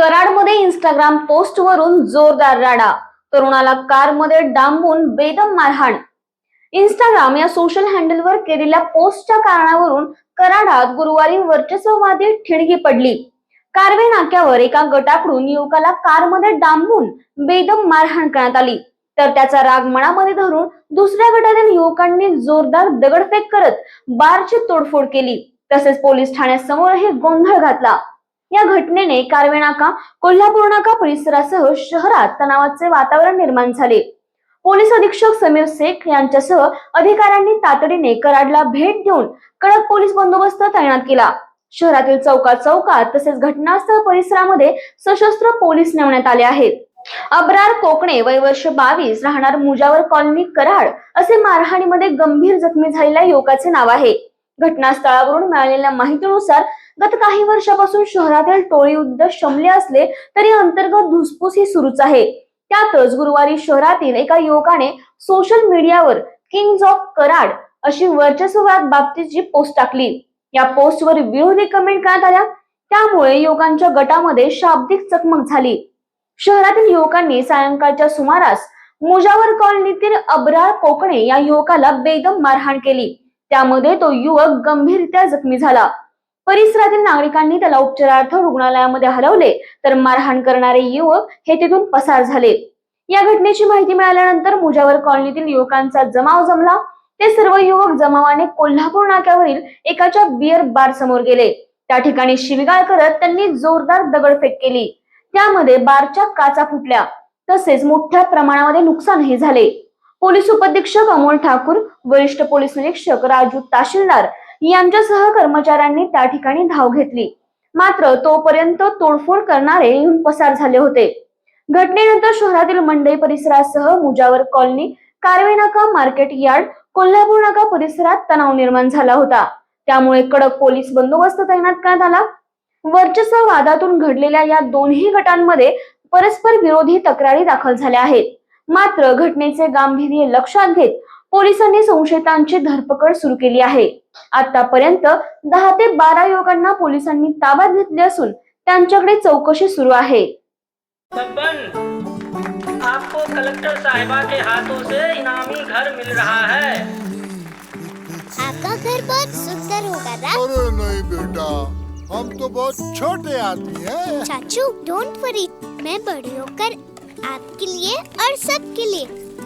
कराडमध्ये Instagram पोस्टवरून जोरदार राडा. तरुणाला कारमध्ये डांबून बेदम मारहाण. इंस्टाग्राम या सोशल हँडलवर केलेल्या पोस्टच्या कारणावरून कराडात गुरुवारी वर्चस्ववादी ठिणगी पडली. कारवे नाक्यावर एका गटाकडून युवकाला कारमध्ये डांबून बेदम मारहाण करण्यात आली. तर त्याचा राग मनामध्ये धरून दुसऱ्या गटातील युवकांनी जोरदार दगडफेक करत बारची तोडफोड केली. तसेच पोलीस ठाण्यासमोरही गोंधळ घातला. या घटनेने कारवे नाका कोल्हापूर नाका परिसरासह शहरात तणावाचे वातावरण निर्माण झाले. पोलीस अधीक्षक समीर शेख यांच्यासह अधिकाऱ्यांनी तातडीने कराडला भेट देऊन कडक पोलीस बंदोबस्त तैनात केला. शहरातील चौकात चौकात तसेच घटनास्थळ परिसरामध्ये सशस्त्र पोलीस नेमण्यात आले आहेत. अब्रार कोकणे वय वर्ष बावीस राहणार मुजावर कॉलनी कराड असे मारहाणीमध्ये गंभीर जखमी झालेल्या युवकाचे नाव आहे. घटनास्थळावरून मिळालेल्या माहितीनुसार गत काही वर्षापासून शहरातील टोळी युद्ध शमले असले तरी अंतर्गत धुसफूस ही सुरूच आहे. त्यातच गुरुवारी शहरातील एका युवकाने सोशल मीडियावर किंग्ज ऑफ कराड अशी वर्चस्ववाद बाबतीची पोस्ट टाकली. या पोस्टवर विरोधी कमेंट करण्यात आल्या. त्यामुळे युवकांच्या गटामध्ये शाब्दिक चकमक झाली. शहरातील युवकांनी सायंकाळच्या सुमारास मुजावर कॉलनीतील अब्रार कोकणे या युवकाला बेदम मारहाण केली. त्यामध्ये तो युवक गंभीररित्या जखमी झाला. परिसरातील नागरिकांनी त्याला उपचारार्थ रुग्णालयामध्ये हलवले तर मारहाण करणारे युवक हे तिथून पसार झाले. या घटनेची माहिती मिळाल्यानंतर मुजावर कॉलनीतील युवकांचा जमाव जमला. ते सर्व युवक जमावाने कोल्हापूर नाक्यावरील एकाच्या बिअर बार समोर गेले. त्या ठिकाणी शिवीगाळ करत त्यांनी जोरदार दगडफेक केली. त्यामध्ये बारच्या काचा फुटल्या. तसेच मोठ्या प्रमाणामध्ये नुकसानही झाले. पोलीस उपअधीक्षक अमोल ठाकूर वरिष्ठ पोलीस निरीक्षक राजू ताशिलदार यांच्यासह कर्मचाऱ्यांनी त्या ठिकाणी धाव घेतली. मात्र तोपर्यंत तोडफोड करणारे येऊन पसार झाले होते. घटनेनंतर शहरातील मंडई परिसरासह मुजावर कॉलनी कारवे नाका मार्केट यार्ड कोल्हापूर नाका परिसरात तणाव निर्माण झाला होता. त्यामुळे कडक पोलीस बंदोबस्त तैनात करण्यात आला. वर्चस्व वादातून घडलेल्या या दोन्ही गटांमध्ये परस्पर विरोधी तक्रारी दाखल झाल्या आहेत. मात्र घटनेचे गांभीर्य लक्षात घेत पोलिसांनी संशयितांची धरपकड सुरू केली आहे. आतापर्यंत दहा ते बारा युवकांना पोलिसांनी ताब्यात घेतले असून त्यांच्याकडे चौकशी सुरू आहे. बब्बन आपको कलेक्टर साहिबा के हाथों से इनामी घर मिल रहा है। आपका घर बहुत सुंदर होगा ना अरे नहीं बेटा हम तो बहुत छोटे आदमी हैं। चाचू डोंट वरी मैं बड़ी होकर आपके लिए और सबके लिए